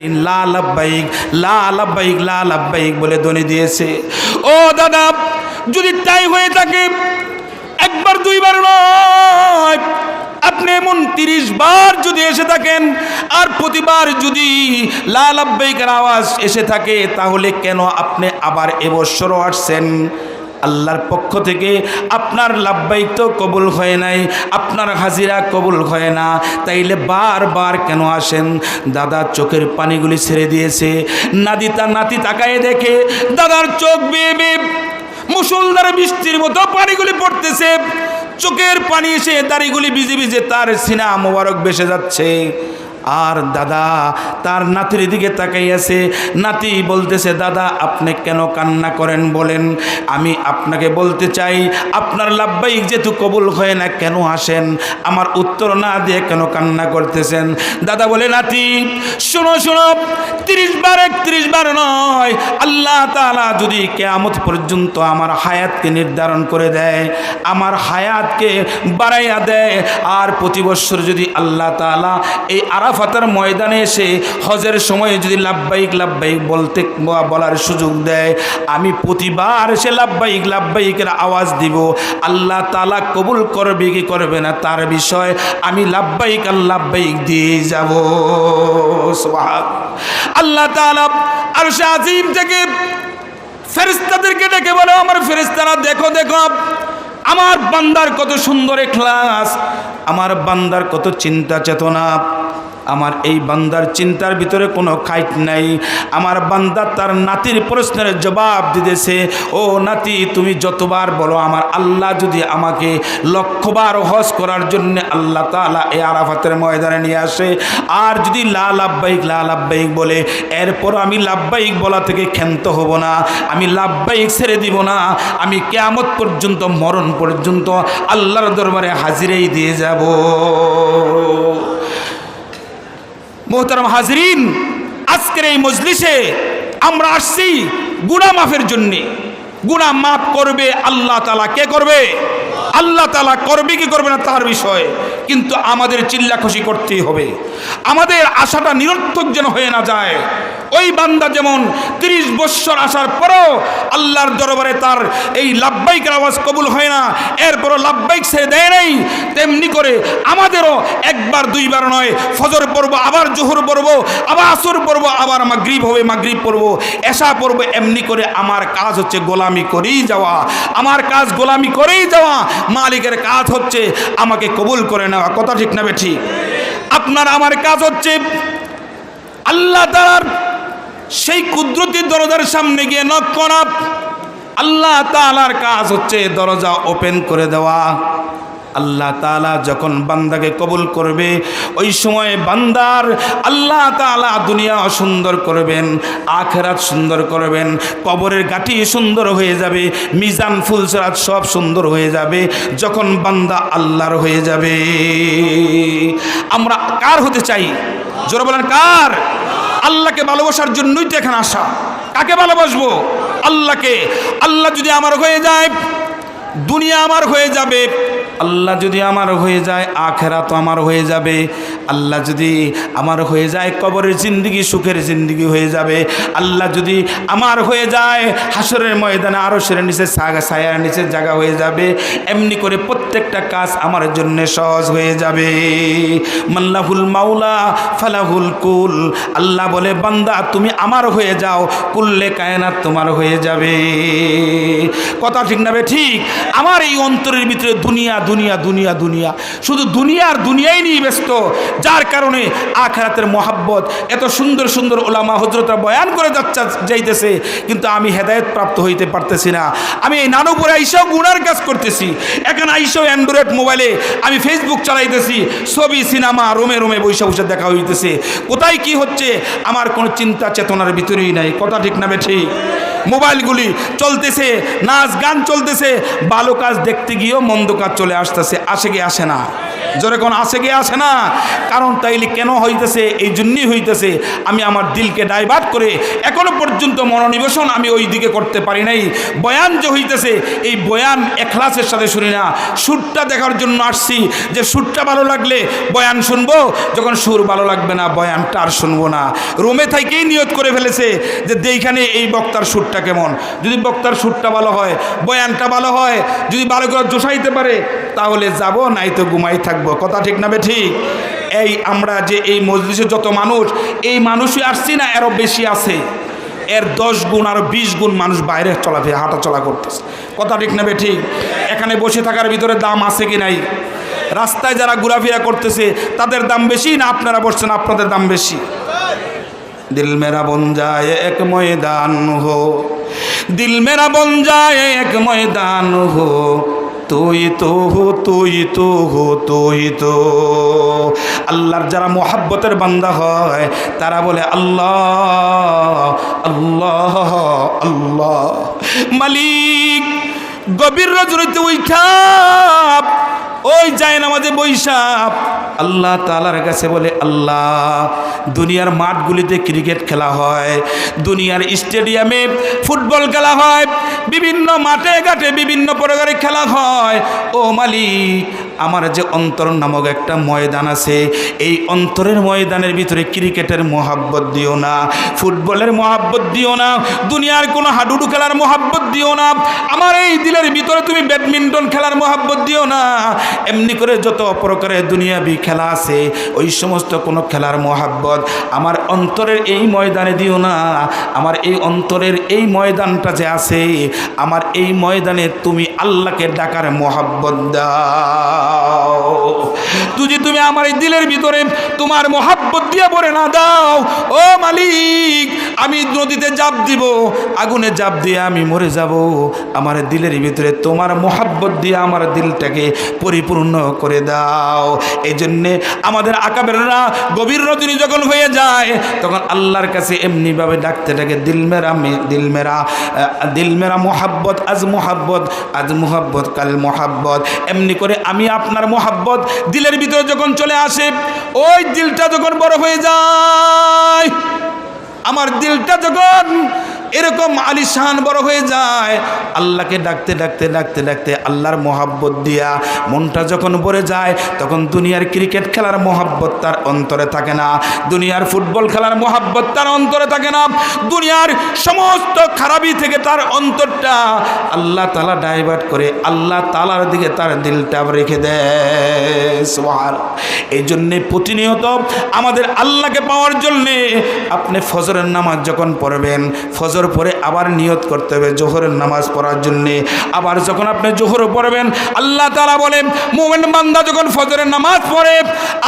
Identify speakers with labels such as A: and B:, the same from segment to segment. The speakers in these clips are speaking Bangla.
A: লা লাব্বাইক লা লাব্বাইক লা লাব্বাইক বলে ধ্বনি দিয়েছে। ও দাদা, যদি তাই হয়ে থাকে, একবার, দুইবার নয়, আপনি এমন তিরিশ বার যদি এসে থাকেন, আর প্রতিবার যদি লাল আব্বাইকের আওয়াজ এসে থাকে, তাহলে কেন আপনি আবার এবছরও আসছেন? আল্লাহর পক্ষ থেকে আপনার লাভবাহিক তো কবুল হয় নাই, আপনার হাজিরা কবুল হয় না। তাইলে বারবার কেন আসেন? দাদা চোখের পানিগুলি ছেড়ে দিয়েছে। নাদি তা নাতি তাকায় দেখে, দাদার চোখ বেয়ে বেয়ে মুসলধারে বৃষ্টির মতো পানিগুলি পড়তেছে। চোখের পানি এসে দাড়িগুলি ভিজে ভিজে তার সিনা মোবারক বেসে যাচ্ছে। আর দাদা, তার নাতির দিকে তাকাইয়াছে। নাতি বলতেছে, দাদা, আপনি কেন কান্না করেন বলেন? আমি আপনাকে বলতে চাই, আপনার লাভবাহিক যেহেতু কবুল হয় না, কেন আসেন? আমার উত্তর না দিয়ে কেন কান্না করতেছেন? দাদা বলে, নাতি, শোনো শোনো, তিরিশ বার একত্রিশ বার নয়, আল্লাহ তালা যদি কেয়ামত পর্যন্ত আমার হায়াতকে নির্ধারণ করে দেয়, আমার হায়াতকে বাড়াইয়া দেয়, আর প্রতি বৎসর যদি আল্লাহ তালা এই আরাফাতার ময়দানে এসে হজের সময় যদি লাভবাহিক লাভবাহিক বলতে বলার সুযোগ দেয়, আমি প্রতিবার সে লাভবাহিক, লাভবাহিকের আওয়াজ দিব। আল্লাহ তালা কবুল করবে কি করবে না তার বিষয় আমি লাভবাহিক আর লাভবাহিক দিয়ে যাব। আল্লাহ তালা আর সে আজিম থেকে ফেরেস্তাদেরকে ডেকে বলো, আমার ফেরেস্তারা দেখো দেখো, আমার বান্দার কত সুন্দর এখলাস, আমার বান্দার কত চিন্তা চেতনা আমার এই বান্দার চিন্তার ভিতরে কোনো খাইট নাই। আমার বান্দা তার নাতির প্রশ্নের জবাব দিতেছে, ও নাতি, তুমি যতবার বলো আমার আল্লাহ যদি আমাকে লক্ষবার হজ করার জন্য আল্লাহ তালা এ আরাফাতের ময়দানে নিয়ে আসে। আর যদি লা লাভবাহিক লা লাভবাহিক বলে, এরপর আমি লাভবাহিক বলা থেকে ক্ষান্ত হব না, আমি লাভবাহিক ছেড়ে দিব না, আমি কেয়ামত পর্যন্ত, মরণ পর্যন্ত আল্লাহর দরবারে হাজিরেই দিয়ে যাব। মোহতারাম হাজরিন, আজকের এই মজলিসে আমরা আসছি গুণা মাফের জন্যে। গুণা মাফ করবে, আল্লাহ তালা কে করবে? আল্লাহ তালা করবে কি করবে না তার বিষয়। কিন্তু আমাদের চিল্লা খুশি করতেই হবে। আমাদের আশাটা নিরর্থক যেন হয়ে না যায়। ওই বান্দা যেমন তিরিশ বৎসর আসার পরও আল্লাহর দরবারে তার এই লাভবাইকের আওয়াজ কবুল হয় না, এরপরও লাভবাইক সে দেয় নাই, তেমনি করে আমাদেরও একবার, দুইবার নয়, ফজর পড়ব, আবার জোহর পড়ব, আবার আসর পড়ব, আবার মাগরিব হবে, মাগরিব পড়ব এসা পড়ব, এমনি করে আমার কাজ হচ্ছে গোলামি করেই যাওয়া। আমার কাজ গোলামি করেই যাওয়া মালিকের কাজ হচ্ছে আমাকে কবুল করে নেওয়া। কথা ঠিক না বেঠি? আপনার আমার কাজ হচ্ছে আল্লাহ তার সেই কুদরতির দরজার সামনে গিয়ে নক করা। আল্লাহ তালার কাজ হচ্ছে দরজা ওপেন করে দেওয়া। আল্লাহ তালা যখন বান্দাকে কবুল করবে, ওই সময় বান্দার আল্লাহ তালা দুনিয়া সুন্দর করবেন, আখেরাত সুন্দর করবেন, কবরের গাঠি সুন্দর হয়ে যাবে, মিজান ফুলসরাত সব সুন্দর হয়ে যাবে, যখন বান্দা আল্লাহর হয়ে যাবে। আমরা কার হতে চাই? জোরে বলেন, কার? আল্লাহকে ভালোবাসার জন্যই তো এখানে আসা। কাকে ভালোবাসবো? আল্লাহকে। আল্লাহ যদি আমার হয়ে যায়, দুনিয়া আমার হয়ে যাবে। আল্লাহ যদি আমার হয়ে যায় আখেরা তো আমার হয়ে যাবে। আল্লাহ যদি আমার হয়ে যায়, কবরের জিন্দিগি সুখের জিন্দিগি হয়ে যাবে। আল্লাহ যদি আমার হয়ে যায় হাসরের ময়দানে আরও সেরে নিচে সাগা ছায়ার নিচে জায়গা হয়ে যাবে। এমনি করে প্রত্যেকটা কাজ আমার জন্য সহজ হয়ে যাবে। মাল্লাহুল মাওলা, ফালাহুল কুল। আল্লাহ বলে, বান্দা, তুমি আমার হয়ে যাও, কুল্লে কায়নাত তোমার হয়ে যাবে। কথা ঠিক না বে? ঠিক। আমার এই অন্তরের ভিতরে দুনিয়া দুনিয়া দুনিয়া দুনিয়া। শুধু দুনিয়ার দুনিয়াই নিয়ে ব্যস্ত। যার কারণে আখেরাতের মহাব্বত এত সুন্দর সুন্দর ওলামা হজরতরা বয়ান করে যাচ্ছে, যাইতেছে, কিন্তু আমি হেদায়ত প্রাপ্ত হইতে পারতেছি না। আমি এই নানুপুরে আইসাও গুনার কাজ করতেছি। এখন আইসাও অ্যান্ড্রয়েড মোবাইলে আমি ফেসবুক চালাইতেছি, ছবি, সিনেমা, রোমে রোমে বৈশা বসে দেখা হইতেছে। কোথায় কি হচ্ছে, আমার কোনো চিন্তা চেতনার ভিতরেই নাই। কথা ঠিক না ঠিক মোবাইলগুলি চলতেছে, নাচ গান চলতেছে, ভালো কাজ দেখতে গিয়েও মন্দ কাজ চলে আসতেছে, আসে কি আসে না? কোন আছে কি আছে না? কারণ তাইলে কেন হইতেছে? এই জন্যই হইতেছে। আমি আমার দিলকে ডাইভার্ট করে এখনও পর্যন্ত মনোনিবেশন আমি ওই দিকে করতে পারি নাই। বয়ান যে হইতেছে, এই বয়ান এখলাসের সাথে শুনি না। সুরটা দেখার জন্য আসছি যে সুরটা ভালো লাগলে বয়ান শুনব। যখন সুর ভালো লাগবে না, বয়ানটা আর শুনব না। রোমে থেকেই নিয়ত করে ফেলেছে যে এইখানে এই বক্তার সুরটা কেমন। যদি বক্তার সুরটা ভালো হয়, বয়ানটা ভালো হয়, যদি ভালো করে জোসাইতে পারে তাহলে যাব, নাই তো ঘুমাই থাকব। কথা ঠিক না ঠিক? এই আমরা যে এই মজলিসে যত মানুষ, এই মানুষই আসছি না আরও বেশি আছে। এর দশ গুণ আর বিশ গুণ মানুষ বাইরে চলাফেরা হাঁটা চলা করতেছে। কথা ঠিক নেবে ঠিক? এখানে বসে থাকার ভিতরে দাম আছে কি নাই? রাস্তায় যারা ঘোরাফেরা করতেছে, তাদের দাম বেশি না আপনারা বসছেন, আপনাদের দাম বেশি? দিল মেরা বন যায় এক ময়দান হো। দিল মেরা বন যায় এক ময়দান হো। তুই তো হো, তুই তো হো, তুই তো। আল্লাহর যারা মোহাব্বতের বান্দা হয়, তারা বলে, আল্লাহ আল্লাহ আল্লাহ। মালিক, গভীর রজনীতে উইঠা ওই যায় নামাজে বৈশাখ। আল্লাহ তালার কাছে বলে, আল্লাহ, দুনিয়ার মাঠগুলিতে ক্রিকেট খেলা হয়, দুনিয়ার স্টেডিয়ামে ফুটবল খেলা হয়, বিভিন্ন মাঠে ঘাটে বিভিন্ন প্রকারে খেলা হয়। ও মালিক আমার যে অন্তর নামক একটা ময়দান আছে, এই অন্তরের ময়দানের ভিতরে ক্রিকেটের মহাব্বত দিও না, ফুটবলের মহাব্বত দিও না, দুনিয়ার কোনো হাডুডু খেলার মহাব্বত দিও না, আমার এই দিলের ভিতরে তুমি ব্যাডমিন্টন খেলার মোহাব্বত দিও না। এমনি করে যত প্রকারের দুনিয়াবি খেলা আছে, ওই সমস্ত কোনো খেলার মহাব্বত আমার অন্তরের এই ময়দানে দিও না। আমার এই অন্তরের এই ময়দানটা যে আছে, আমার এই ময়দানে তুমি আল্লাহকে ডাকার মোহাব্বত দাও। তুই তুমি আমার এই দিলের ভিতরে তোমার মোহাব্বত দিয়ে পড়ে না দাও, ও মালিক, আমি নদীতে জাপ দিব, আগুনে জাপ দিয়ে আমি মরে যাব। আমার দিলের ভিতরে তোমার মোহাব্বত দিয়ে আমার দিলটাকে পরিপূর্ণ করে দাও। এই জন্যে আমাদের আকাবেররা গভীর রজনী যখন হয়ে যায় তখন আল্লাহর কাছে এমনিভাবে ডাকতে ডাকে দিল মেরা মে- দিল মেরা দিল মেরা মোহাব্বত, আজ মোহাব্বত আজ মোহাব্বত, কাল মোহাব্বত। এমনি করে আমি আপনার মোহাব্বত দিলের ভিতরে যখন চলে আসে, ওই দিলটা যখন বড় হয়ে যায়, আমার দিলটা যখন এরকম আলিশান বড় হয়ে যায়। আল্লাহকে ডাকতে ডাকতে ডাকতে ডাকতে আল্লাহর মোহাব্বত দিয়া মনটা যখন ভরে যায়, তখন দুনিয়ার ক্রিকেট খেলার মোহাব্বত তার অন্তরে থাকে না। দুনিয়ার ফুটবল খেলার মোহাব্বত তার অন্তরে থাকে না। দুনিয়ার সমস্ত খারাপি থেকে তার অন্তরটা আল্লাহ তালা ডাইভার্ট করে আল্লাহ তালার দিকে তার দিলটা রেখে দেয়। এই জন্যে প্রতিনিয়ত আমাদের আল্লাহকে পাওয়ার জন্যে আপনি ফজরের নামাজ যখন পড়বেন, ফজর পরে আবার নিয়ত করতে হবে, জোহরের নামাজ পড়ার জন্যে। আবার যখন আপনি জোহর পড়বেন, আল্লাহ তালা বলেন, মোমেন বান্দা যখন ফজরের নামাজ পড়ে,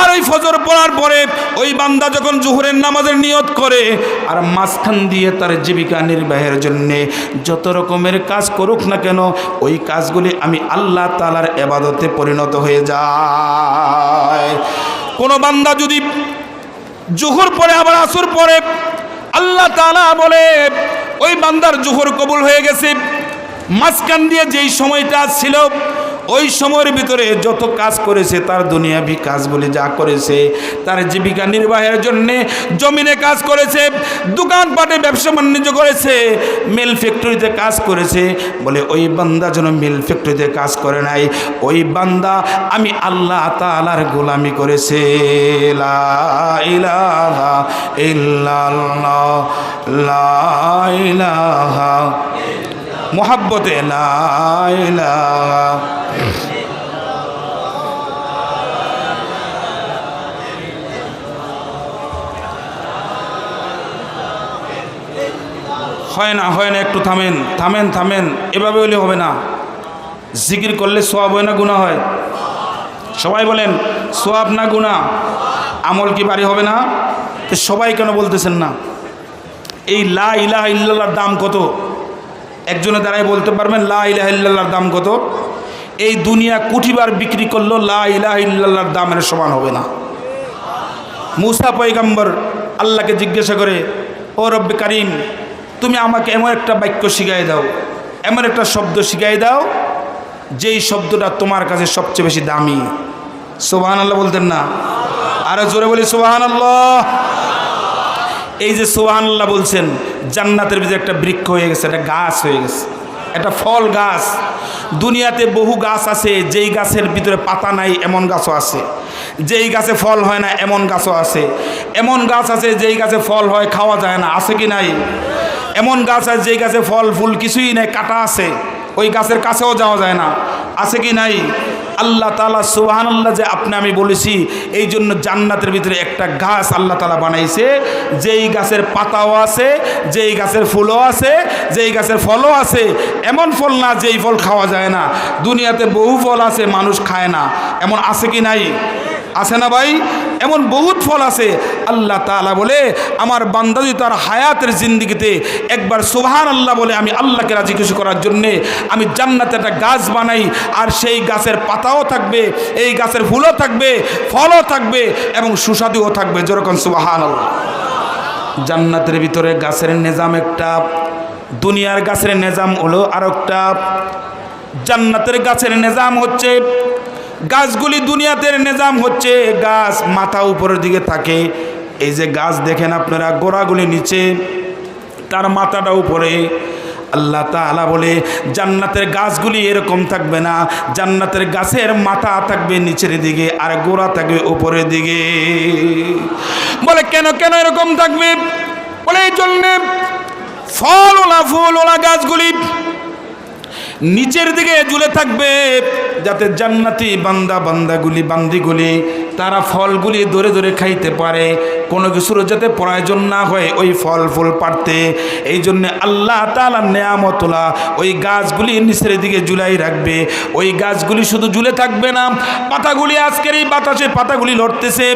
A: আর ওই ফজর পড়ার পরে ওই বান্দা যখন জোহরের নামাজের নিয়ত করে, আর মাঝখান দিয়ে তার জীবিকা নির্বাহের জন্যে যত রকমের কাজ করুক না কেন, ওই কাজগুলি আমি আল্লাহ তালার এবাদতে পরিণত হয়ে যায়। কোনো বান্দা যদি জোহর পরে আবার আসর পরে আল্লাহ তালা বলে ওই বান্দার জোহর কবুল হয়ে গেছে। মাঝখান দিয়ে যেই সময়টা ছিল ওই সময়ের ভিতরে যত কাজ করেছে, তার দুনিয়াভি কাজ বলে যা করেছে, তার জীবিকা নির্বাহের জন্যে জমিনে কাজ করেছে, দোকানপাটে ব্যবসা বাণিজ্য করেছে, মিল ফ্যাক্টরিতে কাজ করেছে, বলে ওই বান্দা যেন মিল ফ্যাক্টরিতে কাজ করে নাই। ওই বান্দা, আমি আল্লাহ তালার গোলামি করেছে। মোহাব্বতে লা হয় না হয় না, একটু থামেন থামেন থামেন, এভাবে হলে হবে না। জিকির করলে সোয়াব হয় না গুণা হয়। সবাই বলেন, সোয়াব না গুণা আমল কি বাড়ি হবে না? তো সবাই কেন বলতেছেন না? এই লা ইলাহা ইল্লাল্লাহর দাম কত? একজনে দ্বারাই বলতে পারবেন, লা ইলাহা ইল্লাল্লাহর দাম কত? এই দুনিয়া কুঠিবার বিক্রি করল লা ইলাহা ইল্লাল্লাহর দামের সমান হবে না। মুসা পয়গাম্বর আল্লাহকে জিজ্ঞাসা করে, ও রব্বি কারিম তুমি আমাকে এমন একটা বাক্য শিখাই দাও, এমন একটা শব্দ শিখাই দাও, যেই শব্দটা তোমার কাছে সবচেয়ে বেশি দামি। সোবাহান আল্লাহ বলতেন না? আরও জোরে বলি সোবাহান আল্লাহ এই যে সোহান আল্লাহ বলছেন, জান্নাতের ভিতরে একটা বৃক্ষ হয়ে গেছে, একটা গাছ হয়ে গেছে, একটা ফল গাছ। দুনিয়াতে বহু গাছ আছে, যেই গাছের ভিতরে পাতা নাই, এমন গাছও আছে। যেই গাছে ফল হয় না, এমন গাছও আছে। এমন গাছ আছে, যেই গাছে ফল হয়, খাওয়া যায় না, আছে কি নাই? এমন গাছ আছে যেই গাছে ফল, ফুল কিছুই নাই, কাটা আছে। ওই গাছের কাছেও যাওয়া যায় না। আছে কি নাই? আল্লাহ তালা সুহান আল্লাহ যে আপনি আমি বলেছি, এই জন্য জান্নাতের ভিতরে একটা গাছ আল্লাহ তালা বানাইছে, যেই গাছের পাতাও আছে, যেই গাছের ফুলও আছে, যেই গাছের ফলও আছে। এমন ফল না, যেই ফল খাওয়া যায় না। দুনিয়াতে বহু ফল আছে, মানুষ খায় না। এমন আছে কি নাই? আছে না ভাই? এমন বহুত ফল আছে। আল্লাহ তালা বলে, আমার বান্দা তার হায়াতের জিন্দিগিতে একবার সুবহান আল্লাহ বলে, আমি আল্লাহকে রাজি খুশি করার জন্যে আমি জান্নাতে একটা গাছ বানাই, আর সেই গাছের পাতাও থাকবে, এই গাছের ফুলও থাকবে, ফলও থাকবে, এবং সুস্বাদুও থাকবে। যেরকম সুবাহান আল্লাহ জান্নাতের ভিতরে গাছের নেজাম একটা, দুনিয়ার গাছের নেজাম হলো আর একটা জান্নাতের গাছের নেজাম হচ্ছে গাছগুলি দুনিয়াতে নিজাম হচ্ছে, গাছ মাথা উপরের দিকে থাকে। এই যে গাছ দেখেন আপনারা, গোড়াগুলি নিচে, তার মাথাটা উপরে। আল্লাহ তাআলা বলে, জান্নাতের গাছগুলি এরকম থাকবে না, জান্নাতের গাছের মাথা থাকবে নিচের দিকে আর গোড়া থাকবে উপরের দিকে। বলে, কেন কেন এরকম থাকবে? বলে, এই জন্যে ফল ওলা ফুল ওলা গাছগুলি নিচের দিকে ঝুলে থাকবে, যাতে জান্নাতি বান্দা বান্দাগুলি, বান্দিগুলি তারা ফলগুলি ধরে ধরে খাইতে পারে। কোনো কিছুর যাতে প্রয়োজন না হয়, ওই ফল ফুল পারতে এই জন্যে আল্লাহ তালা নেয়ামতলা ওই গাছগুলি নিচের দিকে ঝুলাই রাখবে। ওই গাছগুলি শুধু জুলে থাকবে না, পাতাগুলি আজকের এই বাতাসে পাতাগুলি লড়তেছে,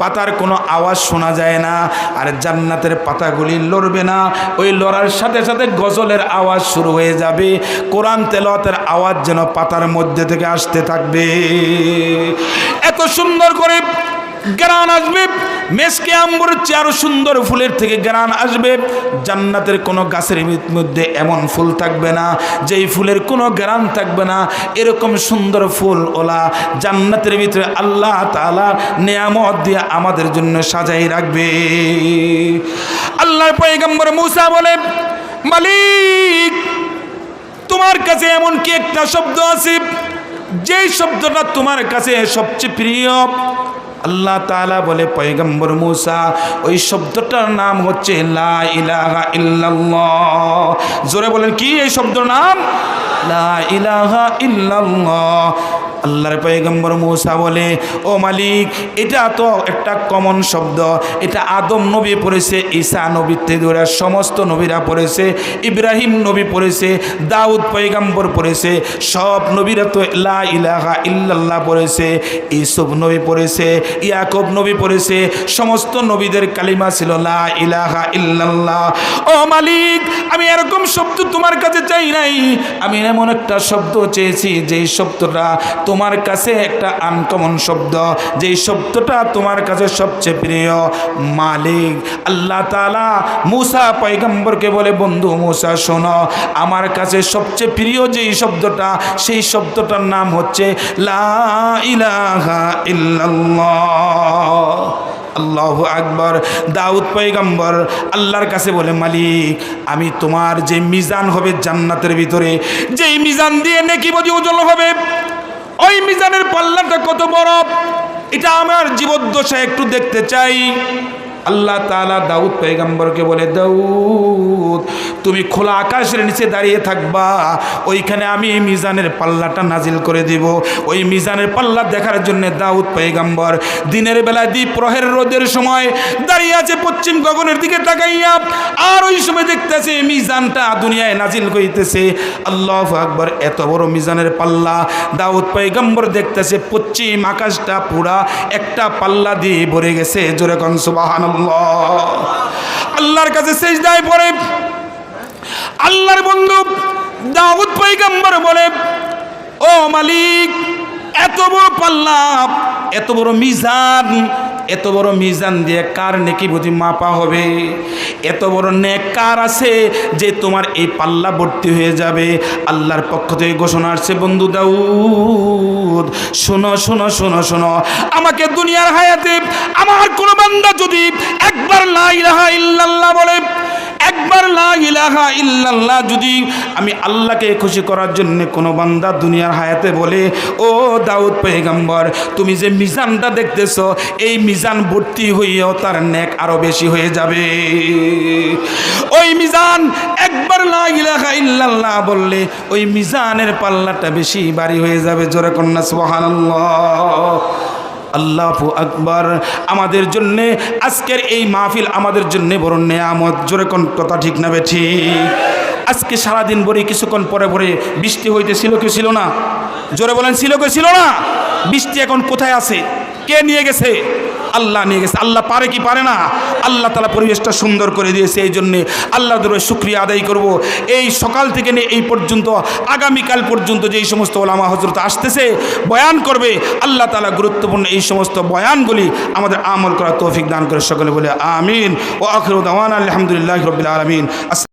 A: পাতার কোনো আওয়াজ শোনা যায় না, আর জান্নাতের পাতাগুলি লড়বে না। ওই লড়ার সাথে সাথে গজলের আওয়াজ শুরু হয়ে যাবে, কোরআন তেলতের আওয়াজ যেন পাতার মধ্যে থেকে আসতে থাকবে। এত সুন্দর করে গ্রান আসবে। মেসকে আম্বরের চেয়ে আরও সুন্দর ফুলের থেকে গ্রান আসবে। জান্নাতের কোনো গাছের মধ্যে এমন ফুল থাকবে না, যেই ফুলের কোনো গ্রান থাকবে না। এরকম সুন্দর ফুল ওলা জান্নাতের ভিতরে আল্লাহ তালা নেয়ামত দিয়ে আমাদের জন্য সাজাই রাখবে। আল্লাহর পয়গম্বর মুসা বলে, মালিক, তোমার কাছে এমন কি একটা শব্দ আছে? যেই শব্দটা তোমার কাছে সবচেয়ে প্রিয় আল্লাহ তালা বলে, পয়গম্বর মুসা, ওই শব্দটার নাম হচ্ছে ইলাহা জোরে বলেন, কি এই শব্দ নাম? লা ইলাহা আল্লাহর পয়গম্বর মুসা বলে, ও মালিক, এটা তো একটা কমন শব্দ। এটা আদম নবী পড়েছে, ঈসা নবী ধরে সমস্ত নবীরা পড়েছে, ইব্রাহিম নবী পড়েছে, দাউদ পয়গম্বর পড়েছে, সব নবীরা তো লা ইলাহা ইল্লাল্লাহ পড়েছে ইসুফ নবী পড়েছে, ইয়াকুব নবী পড়েছে, সমস্ত নবীদের কালিমা ছিল লা ইলাহা ইল্লাল্লাহ। ও মালিক, আমি এরকম শব্দ তোমার কাছে চাই নাই। আমি এমন একটা শব্দ চেয়েছি, যেই শব্দটা তোমার কাছে একটা আনকমন শব্দ। যেই শব্দটা তোমার কাছে সবচেয়ে প্রিয়, মালিক। আল্লাহ তালা মুসা পয়গম্বরকে বলে, বন্ধু মুসা, শোনো, আমার কাছে সবচেয়ে প্রিয় যেই শব্দটা, সেই শব্দটার নাম হচ্ছে, লা ইলাহা আল্লাহ আকবর। দাউদ পৈগম্বর আল্লাহর কাছে বলে, মালিক, আমি তোমার যে মিজান হবে জান্নাতের ভিতরে, যেই মিজান দিয়ে নেকি বদি ওজন হবে ওই মিজানের পাল্লাটা কত বড়? এটা আমার জীবদ্দশায় একটু দেখতে চাই। আল্লাহ তালা দাউদ পেগম্বরকে বলে, দাউদ, তুমি খোলা আকাশের নিচে দাঁড়িয়ে থাকবা। ওইখানে আমি মিজানের পাল্লাটা নাজিল করে দিব। ওই মিজানের পাল্লা দেখার জন্য দাউদ পেগম্বর দিনের বেলায় দ্বীপ প্রহের রোদের সময় দাঁড়িয়ে আছে পশ্চিম গগনের দিকে তাকাইয়া। আর ওই সময় দেখতেছে মিজানটা দুনিয়ায় নাজিল করিতেছে। আল্লাহ আকবর, এত বড় মিজানের পাল্লা। দাউদ পেগম্বর দেখতেছে পশ্চিম আকাশটা পুরা একটা পাল্লা দিয়ে ভরে গেছে। জোরে কনসুবাহান আল্লাহর কাছে শেষ দায় পরে আল্লাহর বন্ধু দাউদ পৈগম্বর বলে, ও মালিক, এত বড় পাল্লা এত বড় মিজান এত বড় মিজান দিয়ে কার নেকি বুঝি মাপা হবে? এত বড় নেক কার আছে যে তোমার এই পাল্লা ভর্তি হয়ে যাবে। আল্লাহর পক্ষ থেকে ঘোষণা আসছে, বন্ধু দাউদ, শোনো শোনো শোনো শোনো। আমাকে দুনিয়ার হায়াতে আমার কোনো বান্দা যদি একবার লা ইলাহা ইল্লাল্লাহ বলে একবার ইলাহা ইল্লাল্লাহ যদি আমি আল্লাহকে খুশি করার জন্য কোনো বান্দা দুনিয়ার হায়াতে বলে, ও দাউদ পেগম্বর তুমি যে মিজানটা দেখতেছ, এই মিজান ভর্তি হইয়াও তার নেক আরও বেশি হয়ে যাবে। ওই মিজান একবার ইলাহা ইল্লাল্লাহ বললে, ওই মিজানের পাল্লাটা বেশি বাড়ি হয়ে যাবে, জোরে কন্যা, সুবহানাল্লাহ। আল্লাহ আকবার। আমাদের জন্য, আজকের এই মাহফিল আমাদের জন্য বড় নেয়ামত। জোরে কোন কথা ঠিক না বেঠি আজকে সারাদিন ভরে কিছুক্ষণ পরে পরে বৃষ্টি হইতেছিল কি ছিল না? জোরে বলেন, ছিল কি ছিল না? বৃষ্টি এখন কোথায় আছে? কে নিয়ে গেছে? আল্লাহ নিয়ে গেছে। আল্লাহ পারে কি পারে না? আল্লাহ তালা পরিবেশটা সুন্দর করে দিয়েছে এই জন্যে আল্লাহ দরবারে শুক্রিয়া আদায় করব। এই সকাল থেকে নিয়ে এই পর্যন্ত, আগামীকাল পর্যন্ত যেই সমস্ত ওলামা হজরত আসতেছে, বয়ান করবে, আল্লাহ তালা গুরুত্বপূর্ণ এই সমস্ত বয়ানগুলি আমাদের আমল করার তৌফিক দান করে সকলে বলে আমিন। ও আখরুদ্দান আলহামদুলিল্লাহ রবিল আলমিন।